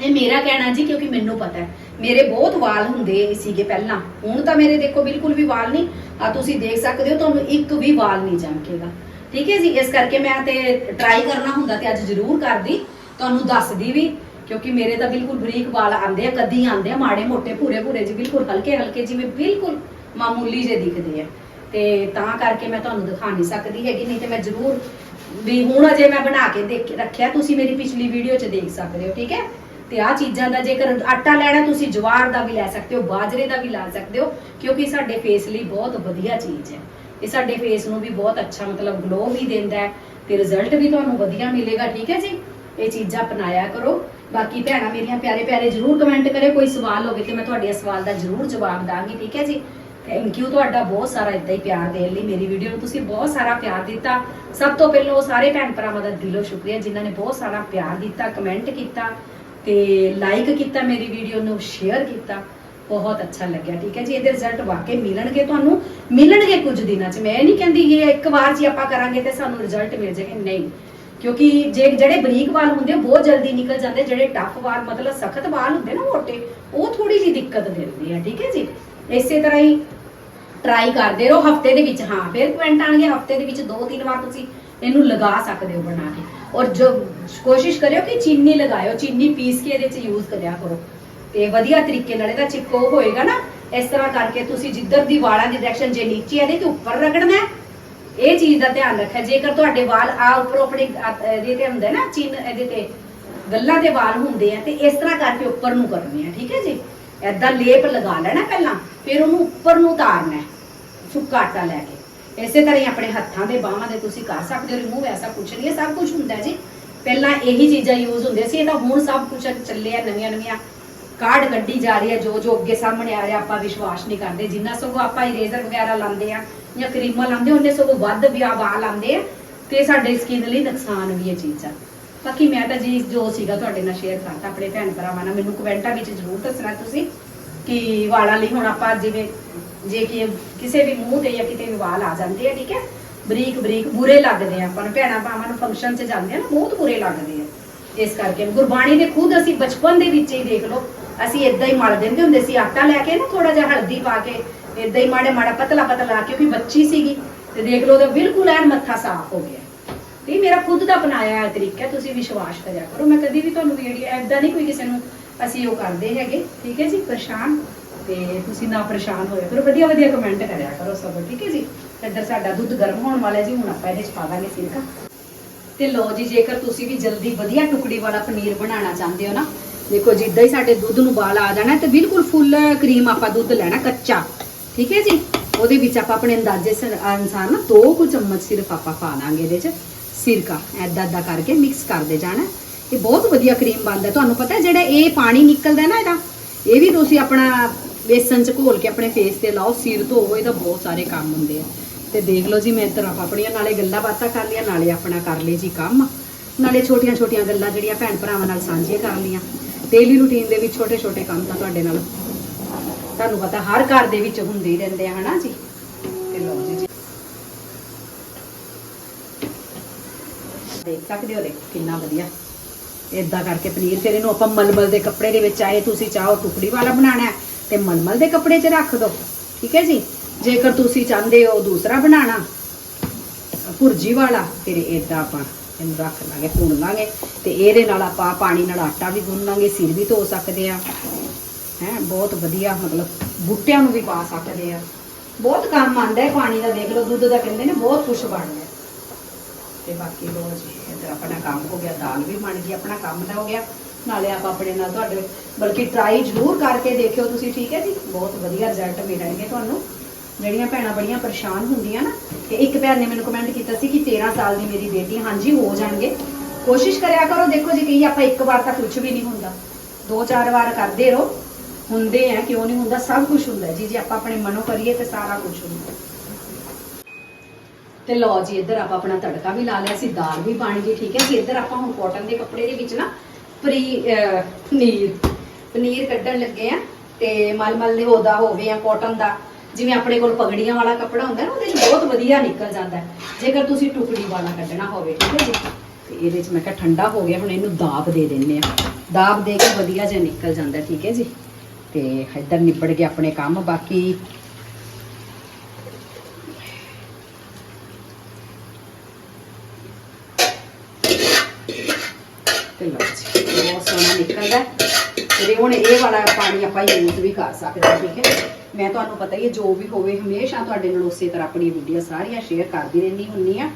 ਇਹ ਮੇਰਾ ਕਹਿਣਾ ਜੀ, ਕਿਉਂਕਿ ਮੈਨੂੰ ਪਤਾ ਹੈ। ਮੇਰੇ ਬਹੁਤ ਵਾਲ ਹੁੰਦੇ ਸੀਗੇ ਪਹਿਲਾਂ। ਹੁਣ ਤਾਂ ਮੇਰੇ ਦੇਖੋ, ਬਿਲਕੁਲ ਵੀ ਵਾਲ ਨਹੀਂ। ਆ ਤੁਸੀਂ ਦੇਖ ਸਕਦੇ ਹੋ, ਤੁਹਾਨੂੰ ਇੱਕ ਵੀ ਵਾਲ ਨਹੀਂ ਚਮਕੇਗਾ। ਠੀਕ ਹੈ ਜੀ, ਇਸ ਕਰਕੇ ਮੈਂ ਤੇ ਟਰਾਈ ਕਰਨਾ ਹੁੰਦਾ ਤੇ ਅੱਜ ਜ਼ਰੂਰ ਕਰਦੀ। ਤੁਹਾਨੂੰ ਦੱਸਦੀ ਵੀ ਕਿਉਂਕਿ ਮੇਰੇ ਤਾਂ ਬਿਲਕੁਲ ਬਰੀਕ ਵਾਲ ਆਂਦੇ ਆ, ਕਦੀ ਆਂਦੇ ਆ, ਮਾੜੇ ਮੋਟੇ ਭੂਰੇ ਭੂਰੇ ਜੀ ਬਿਲਕੁਲ ਹਲਕੇ ਹਲਕੇ ਜਿਵੇਂ ਬਿਲਕੁਲ ਮਾਮੂਲੀ ਜੇ ਦਿਖਦੇ ਆ। ਤੇ ਤਾਂ ਕਰਕੇ ਮੈਂ ਤੁਹਾਨੂੰ ਦਿਖਾ ਨਹੀਂ ਸਕਦੀ ਹੈਗੀ, ਨਹੀਂ ਤੇ ਮੈਂ ਜ਼ਰੂਰ ਵੀ ਹੁਣ ਅਜੇ ਮੈਂ ਬਣਾ ਕੇ ਦੇਖ ਰੱਖਿਆ, ਤੁਸੀਂ ਮੇਰੀ ਪਿਛਲੀ ਵੀਡੀਓ 'ਚ ਦੇਖ ਸਕਦੇ ਹੋ, ਠੀਕ ਹੈ? ਤੇ ਆ ਚੀਜ਼ਾਂ ਦਾ ਜੇਕਰ ਆਟਾ ਲੈਣਾ, ਤੁਸੀਂ ਜਵਾਰ ਦਾ ਵੀ ਲੈ ਸਕਦੇ ਹੋ, ਬਾਜਰੇ ਦਾ ਵੀ ਲੈ ਸਕਦੇ ਹੋ, ਕਿਉਂਕਿ ਸਾਡੇ ਫੇਸ ਲਈ ਬਹੁਤ ਵਧੀਆ ਚੀਜ਼ ਹੈ। ਇਹ ਸਾਡੇ ਫੇਸ ਨੂੰ ਵੀ ਬਹੁਤ ਅੱਛਾ ਮਤਲਬ ਗਲੋ ਵੀ ਦਿੰਦਾ ਹੈ ਤੇ ਰਿਜ਼ਲਟ ਵੀ ਤੁਹਾਨੂੰ ਵਧੀਆ ਮਿਲੇਗਾ, ਠੀਕ ਹੈ ਜੀ? ਇਹ ਚੀਜ਼ਾਂ ਅਪਣਾਇਆ ਕਰੋ। ਬਾਕੀ ਭੈਣਾਂ ਮੇਰੀਆਂ ਪਿਆਰੇ ਪਿਆਰੇ ਜਰੂਰ ਕਮੈਂਟ ਕਰਿਓ, ਕੋਈ ਸਵਾਲ ਹੋਵੇ ਤੇ ਮੈਂ ਤੁਹਾਡੇ ਸਵਾਲ ਦਾ ਜਰੂਰ ਜਵਾਬ ਦਾਂਗੀ, ਠੀਕ ਹੈ ਜੀ? ਥੈਂਕ ਯੂ ਤੁਹਾਡਾ ਬਹੁਤ ਸਾਰਾ ਇਦਾਂ ਹੀ ਪਿਆਰ ਦੇਣ ਲਈ ਮੇਰੀ ਵੀਡੀਓ ਨੂੰ ਤੁਸੀਂ ਬਹੁਤ ਸਾਰਾ ਪਿਆਰ ਦਿੱਤਾ। ਸਭ ਤੋਂ ਪਹਿਲਾਂ ਉਹ ਸਾਰੇ ਭੈਣ ਭਰਾਵਾਂ ਦਾ ਦਿਲੋਂ ਸ਼ੁਕਰੀਆ ਜਿਨ੍ਹਾਂ ਨੇ ਬਹੁਤ ਸਾਰਾ ਪਿਆਰ ਦਿੱਤਾ ਕਮੈਂਟ ਕੀਤਾ ਤੇ ਲਾਈਕ ਕੀਤਾ ਮੇਰੀ ਵੀਡੀਓ ਨੂੰ ਸ਼ੇਅਰ ਕੀਤਾ। ਬਹੁਤ ਅੱਛਾ ਲੱਗਿਆ, ਠੀਕ ਹੈ ਜੀ? ਇਹਦੇ ਰਿਜ਼ਲਟ ਵਾਕਈ ਮਿਲਣਗੇ ਤੁਹਾਨੂੰ। ਮਿਲਣਗੇ ਕੁਝ ਦਿਨਾਂ 'ਚ। ਮੈਂ ਇਹ ਨਹੀਂ ਕਹਿੰਦੀ ਇਹ ਇੱਕ ਵਾਰ ਜੀ ਆਪਾਂ ਕਰਾਂਗੇ ਤੇ ਸਾਨੂੰ ਰਿਜ਼ਲਟ ਮਿਲ ਜਾਏਗਾ। ਨਹੀਂ। ਕਿਉਂਕਿ ਜੇ ਜਿਹੜੇ ਬਰੀਕ ਵਾਲ ਹੁੰਦੇ ਬਹੁਤ ਜਲਦੀ ਨਿਕਲ ਜਾਂਦੇ ਜਿਹੜੇ ਟਫ ਵਾਲ ਮਤਲਬ ਸਖਤ ਵਾਲ ਹੁੰਦੇ ਨਾ ਮੋਟੇ ਉਹ ਥੋੜੀ ਜਿਹੀ ਦਿੱਕਤ ਦਿੰਦੇ ਆ ਠੀਕ ਹੈ ਜੀ? ਇਸੇ ਤਰ੍ਹਾਂ ਹੀ ਟਰਾਈ ਕਰਦੇ ਰਹੋ ਹਫ਼ਤੇ ਦੇ ਵਿੱਚ ਹਾਂ ਫਿਰ ਕਮੈਂਟ ਆਣਗੇ ਹਫ਼ਤੇ ਦੇ ਵਿੱਚ ਦੋ ਤਿੰਨ ਵਾਰ ਤੁਸੀਂ ਇਹਨੂੰ ਲਗਾ ਸਕਦੇ ਹੋ ਬਣਾ ਕੇ। ਔਰ ਜੋ ਕੋਸ਼ਿਸ਼ ਕਰਿਓ ਕਿ ਚੀਨੀ ਲਗਾਇਓ ਚੀਨੀ ਪੀਸ ਕੇ ਇਹਦੇ ਚ ਯੂਜ਼ ਕਰਿਆ ਕਰੋ। ਤੇ ਵਧੀਆ ਤਰੀਕੇ ਨਾਲ ਇਹਦਾ ਚਿਪਕੋ ਹੋਏਗਾ ਨਾ ਇਸ ਤਰ੍ਹਾਂ ਕਰਕੇ ਤੁਸੀਂ ਜਿੱਧਰ ਦੀ ਵਾਲਾਂ ਦੀ ਡਾਇਰੈਕਸ਼ਨ ਜੇ ਨੀਚੇ ਹੈ, ਇਹਦੇ ਤੇ ਉੱਪਰ ਰਗੜਨਾ ਹੈ ਇਹ ਚੀਜ਼ ਦਾ ਧਿਆਨ ਰੱਖਿਆ। ਜੇਕਰ ਤੁਹਾਡੇ ਵਾਲ ਆ ਉੱਪਰੋਂ ਆਪਣੇ ਇਹਦੇ ਤੇ ਹੁੰਦਾ ਨਾ ਚਿੰਨ ਇਹਦੇ ਤੇ, ਗੱਲਾਂ ਦੇ ਵਾਲ ਹੁੰਦੇ ਆ, ਤੇ ਇਸ ਤਰ੍ਹਾਂ ਕਰਕੇ ਉੱਪਰ ਨੂੰ ਕਰਨੇ ਆ, ਠੀਕ ਹੈ ਜੀ? ਐਦਾਂ ਲੇਪ ਲਗਾ ਲੈਣਾ ਪਹਿਲਾਂ, ਫਿਰ ਉਹਨੂੰ ਉੱਪਰ ਨੂੰ ਉਤਾਰਨਾ ਸੁੱਕਾ ਆਟਾ ਲੈ ਕੇ। ਇਸੇ ਤਰ੍ਹਾਂ ਹੀ ਆਪਣੇ ਹੱਥਾਂ ਦੇ ਬਾਹਾਂ ਦੇ ਤੁਸੀਂ ਕਰ ਸਕਦੇ ਹੋ ਰਿਮੂਵ ਐਸਾ ਕੁਝ ਨਹੀਂ ਹੈ, ਸਭ ਕੁਝ ਹੁੰਦਾ ਜੀ। ਪਹਿਲਾਂ ਇਹੀ ਚੀਜ਼ਾਂ ਯੂਜ਼ ਹੁੰਦੀਆਂ ਸੀ, ਇਹ ਤਾਂ ਹੁਣ ਸਭ ਕੁਝ ਚੱਲੇ ਆ ਨਵੀਆਂ ਨਵੀਆਂ ਕਾਢ ਕੱਢੀ ਜਾ ਰਹੀ ਹੈ, ਜੋ ਜੋ ਅੱਗੇ ਸਾਹਮਣੇ ਆ ਰਿਹਾ, ਆਪਾਂ ਵਿਸ਼ਵਾਸ ਨਹੀਂ ਕਰਦੇ। ਜਿੰਨਾ ਸਗੋਂ ਆਪਾਂ ਇਰੇਜ਼ਰ ਵਗੈਰਾ ਲਾਉਂਦੇ ਆ ਜਾਂ ਕਰੀਮਾਂ ਲਾਉਂਦੇ ਉਹਨੇ ਸਗੋਂ ਵੱਧ ਵਿਆਹ ਲਾਉਂਦੇ ਆ ਤੇ ਸਾਡੇ ਸਕਿਨ ਲਈ ਨੁਕਸਾਨ ਵੀ ਇਹ ਚੀਜ਼ਾਂ ਬਾਕੀ ਮੈਂ ਤਾਂ ਜੀ ਜੋ ਸੀਗਾ ਤੁਹਾਡੇ ਨਾਲ ਸ਼ੇਅਰ ਕਰਤਾ, ਆਪਣੇ ਭੈਣ ਭਰਾਵਾਂ ਨਾਲ। ਮੈਨੂੰ ਕਮੈਂਟਾਂ ਵਿੱਚ ਜ਼ਰੂਰ ਦੱਸਣਾ ਤੁਸੀਂ ਕਿ ਵਾਲਾਂ ਲਈ ਹੁਣ ਆਪਾਂ ਜਿਵੇਂ, ਜੇ ਕਿ ਕਿਸੇ ਵੀ ਮੂੰਹ ਤੇ ਜਾਂ ਕਿਤੇ ਵੀ ਵਾਲ ਆ ਜਾਂਦੇ ਆ, ਠੀਕ ਹੈ? ਬਰੀਕ ਬਰੀਕ ਬੁਰੇ ਲੱਗਦੇ ਆ ਪਰ ਭੈਣਾਂ ਭਾਵਾਂ ਨੂੰ ਫੰਕਸ਼ਨ 'ਚ ਜਾਂਦੇ ਆ ਨਾ, ਬਹੁਤ ਬੁਰੇ ਲੱਗਦੇ ਆ। ਇਸ ਕਰਕੇ ਗੁਰਬਾਣੀ ਨੇ ਖੁਦ ਅਸੀਂ ਬਚਪਨ ਦੇ ਵਿੱਚ ਹੀ ਦੇਖ ਲਓ ਅਸੀਂ ਇਦਾਂ ਹੀ ਮਲ ਦਿੰਦੇ ਹੁੰਦੇ ਸੀ, ਆਟਾ ਲੈ ਕੇ ਨਾ ਥੋੜਾ ਜਿਹਾ ਹਲਦੀ ਪਾ ਕੇ ਇਦਾਂ ਹੀ ਮਾੜੇ ਮਾੜਾ ਪਤਲਾ ਪਤਲਾ ਕਿਉਂਕਿ ਬੱਚੀ ਸੀਗੀ ਤੇ ਦੇਖ ਲਓ ਉਹਦਾ ਬਿਲਕੁਲ ਐਨ ਮੱਥਾ ਸਾਫ਼ ਹੋ ਗਿਆ। ਇਹ ਮੇਰਾ ਖੁਦ ਦਾ ਬਣਾਇਆ ਹੋਇਆ ਤਰੀਕਾ, ਤੁਸੀਂ ਵਿਸ਼ਵਾਸ ਕਰਿਆ ਕਰੋ। ਮੈਂ ਕਦੀ ਵੀ ਤੁਹਾਨੂੰ ਵੀਡੀਓ ਐਦਾਂ ਨਹੀਂ ਕੋਈ ਕਿਸੇ ਨੂੰ ਅਸੀਂ ਉਹ ਕਰਦੇ ਹੈਗੇ, ਠੀਕ ਹੈ ਜੀ? ਪਰੇਸ਼ਾਨ। ਤੇ ਤੁਸੀਂ ਨਾ ਪਰੇਸ਼ਾਨ ਹੋਇਆ ਕਰੋ। ਵਧੀਆ ਵਧੀਆ ਕਮੈਂਟ ਕਰਿਆ ਕਰੋ ਸਭ, ਠੀਕ ਹੈ ਜੀ? ਇੱਧਰ ਸਾਡਾ ਦੁੱਧ ਗਰਮ ਹੋਣ ਵਾਲਾ ਜੀ, ਹੁਣ ਆਪਾਂ ਇਹਦੇ ਚ ਪਾ ਦਾਂਗੇ ਸਿਰਕਾ। ਤੇ ਲੋ ਜੀ, ਜੇਕਰ ਤੁਸੀਂ ਵੀ ਜਲਦੀ ਵਧੀਆ ਟੁਕੜੀ ਵਾਲਾ ਪਨੀਰ ਬਣਾਉਣਾ ਚਾਹੁੰਦੇ ਹੋ ਨਾ ਦੇਖੋ ਜਿੱਦਾਂ ਹੀ ਸਾਡੇ ਦੁੱਧ ਨੂੰ ਬਾਲ ਆ ਜਾਣਾ ਤੇ ਬਿਲਕੁਲ ਫੁੱਲ ਕਰੀਮ ਆਪਾਂ ਦੁੱਧ ਲੈਣਾ ਕੱਚਾ। ਠੀਕ ਹੈ ਜੀ? ਉਹਦੇ ਵਿੱਚ ਆਪਾਂ ਆਪਣੇ ਅੰਦਾਜ਼ੇ ਸ- ਅਨੁਸਾਰ ਨਾ ਦੋ ਕੁ ਚਮਚ ਸਿਰਫ ਆਪਾਂ ਪਾ ਦਾਂਗੇ ਇਹਦੇ ਚ ਸਿਰਕਾ। ਐਦਾਂ ਐਦਾਂ ਕਰਕੇ ਮਿਕਸ ਕਰਦੇ ਜਾਣਾ। ਇਹ ਬਹੁਤ ਵਧੀਆ ਕਰੀਮ ਬਣਦਾ। ਤੁਹਾਨੂੰ ਪਤਾ ਜਿਹੜਾ ਇਹ ਪਾਣੀ ਨਿਕਲਦਾ ਨਾ ਇਹਦਾ, ਇਹ ਵੀ ਤੁਸੀਂ ਆਪਣਾ ਵੇਸਣ ਚ ਘੋਲ ਕੇ ਆਪਣੇ ਫੇਸ ਤੇ ਲਾਓ, ਸਿਰ ਧੋਵੋ ਇਹਦਾ ਬਹੁਤ ਸਾਰੇ ਕੰਮ ਹੁੰਦੇ ਆ। ਤੇ ਦੇਖ ਲਓ ਜੀ, ਮੈਂ ਇੱਧਰ ਆਪ ਆਪਣੀਆਂ ਨਾਲੇ ਗੱਲਾਂ ਬਾਤਾਂ ਕਰ ਲਈਆਂ, ਨਾਲੇ ਆਪਣਾ ਕਰ ਲਏ ਜੀ ਕੰਮ। ਨਾਲੇ ਛੋਟੀਆਂ ਛੋਟੀਆਂ ਗੱਲਾਂ ਜਿਹੜੀਆਂ ਭੈਣ ਭਰਾਵਾਂ ਨਾਲ ਸਾਂਝੀਆਂ ਕਰ ਲਈਆਂ। ਡੇਲੀ ਰੂਟੀਨ ਦੇ ਵਿੱਚ ਛੋਟੇ ਛੋਟੇ ਕੰਮ ਤਾਂ ਤੁਹਾਡੇ ਨਾਲ ਤੁਹਾਨੂੰ ਪਤਾ ਹਰ ਘਰ ਦੇ ਵਿੱਚ ਹੁੰਦੇ ਹੀ ਰਹਿੰਦੇ ਆ, ਹਨਾ ਜੀ? ਤੇ ਲਓ ਜੀ ਦੇਖ ਸਕਦੇ ਹੋ ਦੇਖੋ, ਕਿੰਨਾ ਵਧੀਆ। ਇਦਾਂ ਕਰਕੇ ਪਨੀਰ ਫਿਰ ਇਹਨੂੰ ਆਪਾਂ ਮਲਮਲ ਦੇ ਕੱਪੜੇ ਦੇ ਵਿੱਚ ਆਏ, ਤੁਸੀਂ ਚਾਹੋ ਟੁਕੜੀ ਵਾਲਾ ਬਣਾਉਣਾ ਤੇ ਮਲਮਲ ਦੇ ਕੱਪੜੇ 'ਚ ਰੱਖ ਦਿਓ ਠੀਕ ਹੈ ਜੀ? ਜੇਕਰ ਤੁਸੀਂ ਚਾਹੁੰਦੇ ਹੋ ਦੂਸਰਾ ਬਣਾਉਣਾ, ਭੁਰਜੀ ਵਾਲਾ, ਫਿਰ ਇਦਾਂ ਆਪਾਂ ਇਹਨੂੰ ਰੱਖ ਲਾਂਗੇ, ਭੁੰਨ ਲਾਂਗੇ ਤੇ ਇਹਦੇ ਨਾਲ ਆਪਾਂ ਪਾਣੀ ਨਾਲ ਆਟਾ ਵੀ ਗੁੰਨ ਲਾਂਗੇ ਸਿਰ ਵੀ ਧੋ ਸਕਦੇ ਆ। ਹੈ, ਬਹੁਤ ਵਧੀਆ ਮਤਲਬ ਬੂਟਿਆਂ ਨੂੰ ਵੀ ਪਾ ਸਕਦੇ ਆ। ਬਹੁਤ ਕੰਮ ਆਂਦਾ ਹੈ ਪਾਣੀ ਦਾ, ਦੇਖ ਲਓ, ਦੁੱਧ ਦਾ ਕਹਿੰਦੇ ਨੇ ਬਹੁਤ ਕੁਝ ਬਣਦਾ ਹੈ। ਤੇ ਬਾਕੀ ਰੋਜ਼ ਜੀ ਆਪਣਾ ਕੰਮ ਹੋ ਗਿਆ, ਦਾਲ ਵੀ ਬਣ ਗਈ, ਆਪਣਾ ਕੰਮ ਦਾ ਹੋ ਗਿਆ। ਨਾਲੇ ਆਪ ਆਪਣੇ ਨਾਲ ਤੁਹਾਡੇ, ਬਲਕਿ ਟਰਾਈ ਜ਼ਰੂਰ ਕਰਕੇ ਦੇਖਿਓ ਤੁਸੀਂ, ਠੀਕ ਹੈ ਜੀ? ਬਹੁਤ ਵਧੀਆ ਰਿਜ਼ਲਟ ਮਿਲਣਗੇ ਤੁਹਾਨੂੰ। ਜਿਹੜੀਆਂ ਭੈਣਾਂ ਬੜੀਆਂ ਪਰੇਸ਼ਾਨ ਹੁੰਦੀਆਂ ਨਾ, ਤੇ ਇੱਕ ਭੈਣ ਨੇ ਮੈਨੂੰ ਕਮੈਂਟ ਕੀਤਾ ਸੀ ਕਿ 13 ਸਾਲ ਦੀ ਮੇਰੀ ਬੇਟੀ, ਹਾਂਜੀ, ਹੋ ਜਾਣਗੇ। ਕੋਸ਼ਿਸ਼ ਕਰਿਆ ਕਰੋ, ਦੇਖੋ ਜੀ ਕਈ ਆਪਾਂ ਇੱਕ ਵਾਰ ਤਾਂ ਕੁਝ ਵੀ ਨਹੀਂ ਹੁੰਦਾ। ਦੋ ਚਾਰ ਵਾਰ ਕਰਦੇ ਰਹੋ। ਹੁੰਦੇ ਆ, ਕਿਉਂ ਨਹੀਂ ਹੁੰਦਾ? ਸਭ ਕੁਝ ਹੁੰਦਾ ਜੀ, ਜੇ ਆਪਾਂ ਆਪਣੇ ਮਨੋਂ ਕਰੀਏ ਤੇ ਸਾਰਾ ਕੁਝ ਹੁੰਦਾ ਤੇ ਲਓ ਜੀ, ਇੱਧਰ ਆਪਾਂ ਆਪਣਾ ਤੜਕਾ ਵੀ ਲਾ ਲਿਆ ਸੀ, ਦਾਲ ਵੀ ਬਣ ਗਈ, ਠੀਕ ਹੈ ਜੀ? ਇੱਧਰ ਆਪਾਂ ਹੁਣ ਕਾਟਨ ਦੇ ਕੱਪੜੇ ਦੇ ਵਿੱਚ ਨਾ ਪਰੀ ਪਨੀਰ ਪਨੀਰ ਕੱਢਣ ਲੱਗੇ ਆ। ਤੇ ਮਲ ਮਲ ਦੇ ਉਹਦਾ ਹੋਵੇ ਆ ਕਾਟਨ ਦਾ। ਜਿਵੇਂ ਆਪਣੇ ਕੋਲ ਪਗੜੀਆਂ ਵਾਲਾ ਕੱਪੜਾ ਹੁੰਦਾ ਨਾ ਉਹਦੇ 'ਚ ਬਹੁਤ ਵਧੀਆ ਨਿਕਲ ਜਾਂਦਾ ਹੈ। ਜੇਕਰ ਤੁਸੀਂ ਟੁਕੜੀ ਵਾਲਾ ਕੱਢਣਾ ਹੋਵੇ ਠੀਕ ਹੈ ਜੀ ਤੇ ਇਹਦੇ 'ਚ ਮੈਂ ਕਿਹਾ ਠੰਡਾ ਹੋ ਗਿਆ ਹੁਣ ਇਹਨੂੰ ਦਾਬ ਦੇ ਦਿੰਨੇ ਆ ਦਾਬ ਦੇ ਕੇ ਵਧੀਆ ਜਿਹਾ ਨਿਕਲ ਜਾਂਦਾ ਹੈ, ਠੀਕ ਹੈ ਜੀ ਤੇ ਇੱਧਰ ਨਿਬੜ ਗਏ ਆਪਣੇ ਕੰਮ ਬਾਕੀ ਤੇ ਲਓ ਜੀ ਬਹੁਤ ਸੋਹਣਾ ਨਿਕਲਦਾ ਹੈ। ਤੇ ਹੁਣ ਇਹ ਵਾਲਾ ਪਾਣੀ ਆਪਾਂ ਯੂਜ਼ ਵੀ ਕਰ ਸਕਦੇ ਹਾਂ ਠੀਕ ਹੈ ਮੈਂ ਤੁਹਾਨੂੰ ਪਤਾ ਹੀ ਹੈ, ਜੋ ਵੀ ਹੋਵੇ, ਹਮੇਸ਼ਾ ਤੁਹਾਡੇ ਨਾਲ ਉਸੇ ਤਰ੍ਹਾਂ ਆਪਣੀ ਵੀਡੀਓ ਸਾਰੀਆਂ ਸ਼ੇਅਰ ਕਰਦੀ ਰਹਿੰਦੀ ਹੁੰਨੀ ਆ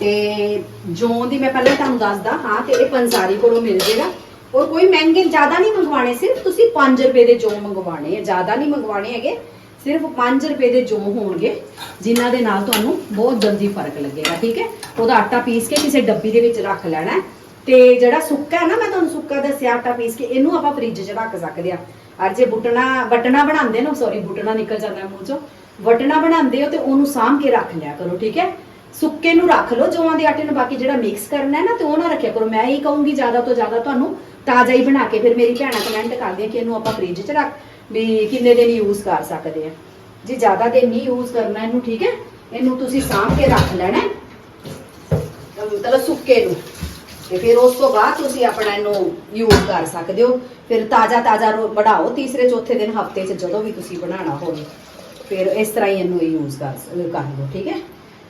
ਤੇ ਜੋ ਦੀ ਮੈਂ ਪਹਿਲਾਂ ਤੁਹਾਨੂੰ ਦੱਸਦਾ, ਹਾਂ, ਤੇ ਇਹ ਪੰਸਾਰੀ ਕੋਲੋਂ ਮਿਲ ਜੇਗਾ। ਔਰ ਕੋਈ ਮਹਿੰਗੇ ਜ਼ਿਆਦਾ ਨਹੀਂ ਮੰਗਵਾਣੇ ਸਿਰਫ ਤੁਸੀਂ 5 ਰੁਪਏ ਦੇ ਜੋ ਮੰਗਵਾਣੇ ਆ, ਜ਼ਿਆਦਾ ਨਹੀਂ ਮੰਗਵਾਣੇ ਹੈਗੇ, ਸਿਰਫ 5 ਰੁਪਏ ਦੇ ਜੋ ਹੋਣਗੇ, ਜਿਨ੍ਹਾਂ ਦੇ ਨਾਲ ਤੁਹਾਨੂੰ ਬਹੁਤ ਜਲਦੀ ਫ਼ਰਕ ਲੱਗੇਗਾ, ਠੀਕ ਹੈ? ਉਹਦਾ ਆਟਾ ਪੀਸ ਕੇ ਕਿਸੇ ਡੱਬੀ ਦੇ ਵਿੱਚ ਰੱਖ ਲੈਣਾ ਤੇ ਜਿਹੜਾ ਸੁੱਕਾ ਹੈ ਨਾ, ਮੈਂ ਤੁਹਾਨੂੰ ਸੁੱਕਾ ਦੱਸਿਆ, ਆਟਾ ਪੀਸ ਕੇ, ਇਹਨੂੰ ਆਪਾਂ ਫ੍ਰਿਜ 'ਚ ਰੱਖ ਸਕਦੇ ਆ ਅਰ ਜੇ ਬੁਟਣਾ ਬਟਣਾ ਬਣਾਉਂਦੇ ਨਾ ਸੌਰੀ ਬੁਟਣਾ ਨਿਕਲ ਜਾਂਦਾ ਮੂੰਹ 'ਚੋਂ। ਵਟਣਾ ਬਣਾਉਂਦੇ ਹੋ ਤੇ ਉਹਨੂੰ ਸਾਂਭ ਕੇ ਰੱਖ ਲਿਆ ਕਰੋ, ਠੀਕ ਹੈ? ਸੁੱਕੇ ਨੂੰ ਰੱਖ ਲਓ ਜੋਆਂ ਦੇ ਆਟੇ ਨੂੰ, ਬਾਕੀ ਜਿਹੜਾ ਮਿਕਸ ਕਰਨਾ ਹੈ ਨਾ ਤੇ ਉਹ ਨਾ ਰੱਖਿਆ ਕਰੋ। ਮੈਂ ਹੀ ਕਹੂੰਗੀ ਜ਼ਿਆਦਾ ਤੋਂ ਜ਼ਿਆਦਾ ਤੁਹਾਨੂੰ ਤਾਜ਼ਾ ਹੀ ਬਣਾ ਕੇ ਫਿਰ ਮੇਰੀ ਭੈਣਾਂ ਕਮੈਂਟ ਕਰਦੀਆਂ ਕਿ ਇਹਨੂੰ ਆਪਾਂ ਫ੍ਰਿਜ 'ਚ ਰੱਖ ਵੀ ਕਿੰਨੇ ਦਿਨ ਯੂਜ਼ ਕਰ ਸਕਦੇ ਆ। ਜੇ ਜ਼ਿਆਦਾ ਦਿਨ ਨਹੀਂ ਯੂਜ਼ ਕਰਨਾ ਇਹਨੂੰ, ਠੀਕ ਹੈ? ਇਹਨੂੰ ਤੁਸੀਂ ਸਾਂਭ ਕੇ ਰੱਖ ਲੈਣਾ ਮਤਲਬ ਸੁੱਕੇ ਨੂੰ। ਤੇ ਫਿਰ ਉਸ ਤੋਂ ਬਾਅਦ ਤੁਸੀਂ ਆਪਣਾ ਇਹਨੂੰ ਯੂਜ਼ ਕਰ ਸਕਦੇ ਹੋ। ਫਿਰ ਤਾਜ਼ਾ ਤਾਜ਼ਾ ਬਣਾਓ ਤੀਸਰੇ, ਚੌਥੇ ਦਿਨ ਹਫ਼ਤੇ 'ਚ ਜਦੋਂ ਵੀ ਤੁਸੀਂ ਬਣਾਉਣਾ ਹੋਵੇ। ਫਿਰ ਇਸ ਤਰ੍ਹਾਂ ਹੀ ਇਹਨੂੰ ਯੂਜ਼ ਕਰ ਕਰ ਲਓ, ਠੀਕ ਹੈ?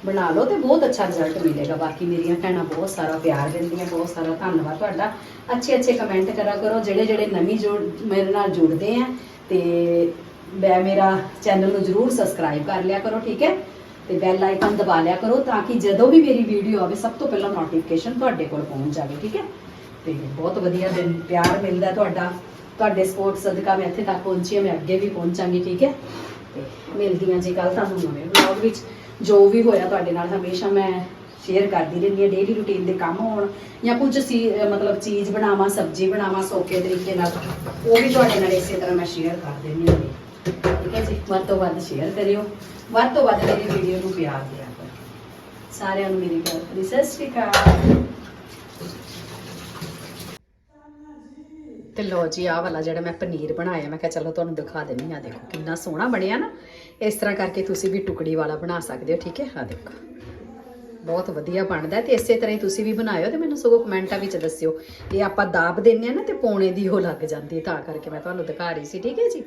ਬਣਾ ਲਓ ਤੇ ਬਹੁਤ ਅੱਛਾ ਰਿਜ਼ਲਟ ਮਿਲੇਗਾ। ਬਾਕੀ ਮੇਰੀਆਂ ਭੈਣਾਂ ਬਹੁਤ ਸਾਰਾ ਪਿਆਰ ਦਿੰਦੀਆਂ, ਬਹੁਤ ਸਾਰਾ ਧੰਨਵਾਦ ਤੁਹਾਡਾ। ਅੱਛੇ ਅੱਛੇ ਕਮੈਂਟ ਕਰਾ ਕਰੋ ਜਿਹੜੇ ਜਿਹੜੇ ਨਵੀਂ ਜੁੜ ਮੇਰੇ ਨਾਲ ਜੁੜਦੇ ਆ ਤੇ ਮੈਂ ਮੇਰਾ ਚੈਨਲ ਨੂੰ ਜਰੂਰ ਸਬਸਕ੍ਰਾਈਬ ਕਰ ਲਿਆ ਕਰੋ, ਠੀਕ ਹੈ? ਤੇ ਬੈਲ ਆਈਕਨ ਦਬਾ ਲਿਆ ਕਰੋ ਤਾਂ ਕਿ ਜਦੋਂ ਵੀ ਮੇਰੀ ਵੀਡੀਓ ਆਵੇ, ਸਭ ਤੋਂ ਪਹਿਲਾਂ ਨੋਟੀਫਿਕੇਸ਼ਨ ਤੁਹਾਡੇ ਕੋਲ ਪਹੁੰਚ ਜਾਵੇ, ਠੀਕ ਹੈ? ਤੇ ਬਹੁਤ ਵਧੀਆ ਦਿਨ, ਪਿਆਰ ਮਿਲਦਾ ਤੁਹਾਡਾ। ਤੁਹਾਡੇ ਸਪੋਰਟ ਸਦਕਾ ਮੈਂ ਇੱਥੇ ਤੱਕ ਪਹੁੰਚੀ ਹਾਂ, ਮੈਂ ਅੱਗੇ ਵੀ ਪਹੁੰਚਾਂਗੀ, ਠੀਕ ਹੈ? ਤੇ ਮਿਲਦੀਆਂ ਜੀ ਕੱਲ ਤੁਹਾਨੂੰ ਨਵੇਂ ਵਲੌਗ ਵਿੱਚ। ਜੋ ਵੀ ਹੋਇਆ ਤੁਹਾਡੇ ਨਾਲ ਹਮੇਸ਼ਾ ਮੈਂ ਸ਼ੇਅਰ ਕਰਦੀ ਰਹਿੰਦੀ ਹਾਂ ਡੇਲੀ ਰੂਟੀਨ ਦੇ ਕੰਮ ਹੋਣ ਜਾਂ ਕੁਝ ਸੀ ਮਤਲਬ ਚੀਜ਼ ਬਣਾਵਾਂ, ਸਬਜ਼ੀ ਬਣਾਵਾਂ, ਸੌਖੇ ਤਰੀਕੇ ਨਾਲ, ਉਹ ਵੀ ਤੁਹਾਡੇ ਨਾਲ ਇਸੇ ਤਰ੍ਹਾਂ ਮੈਂ ਸ਼ੇਅਰ ਕਰ ਦਿੰਦੀ ਹਾਂ। ਠੀਕ ਹੈ ਜੀ? ਵੱਧ ਤੋਂ ਵੱਧ ਸ਼ੇਅਰ ਕਰਿਓ। ਵੱਧ ਤੋਂ ਵੱਧ ਮੇਰੀ ਵੀਡੀਓ ਨੂੰ ਪਿਆਰ ਦਿਆ ਕਰੋ। ਸਾਰਿਆਂ ਨੂੰ ਮੇਰੀ ਪਿਆਰ ਭਰੀ ਸਤਿ ਸ਼੍ਰੀ ਅਕਾਲ। ਤੇ ਲੋ ਜੀ, ਆਹ ਵਾਲਾ ਜਿਹੜਾ ਮੈਂ ਪਨੀਰ ਬਣਾਇਆ, ਮੈਂ ਕਿਹਾ ਚਲੋ ਤੁਹਾਨੂੰ ਦਿਖਾ ਦਿੰਨੀ ਆ। ਦੇਖੋ ਕਿੰਨਾ ਸੋਹਣਾ ਬਣਿਆ ਨਾ। ਇਸ ਤਰ੍ਹਾਂ ਕਰਕੇ ਤੁਸੀਂ ਵੀ ਟੁਕੜੀ ਵਾਲਾ ਬਣਾ ਸਕਦੇ ਹੋ, ਠੀਕ ਹੈ? ਆ ਦੇਖੋ। ਬਹੁਤ ਵਧੀਆ ਬਣਦਾ ਤੇ ਇਸੇ ਤਰ੍ਹਾਂ ਹੀ ਤੁਸੀਂ ਵੀ ਬਣਾਇਓ ਤੇ ਮੈਨੂੰ ਸਗੋਂ ਕਮੈਂਟਾਂ ਵਿੱਚ ਦੱਸਿਓ। ਇਹ ਆਪਾਂ ਦਾਬ ਦਿੰਨੇ ਆ ਨਾ ਤੇ ਪੌਣੇ ਦੀ ਉਹ ਲੱਗ ਜਾਂਦੀ ਤਾਂ ਕਰਕੇ ਮੈਂ ਤੁਹਾਨੂੰ ਦਿਖਾ ਰਹੀ ਸੀ, ਠੀਕ ਹੈ ਜੀ?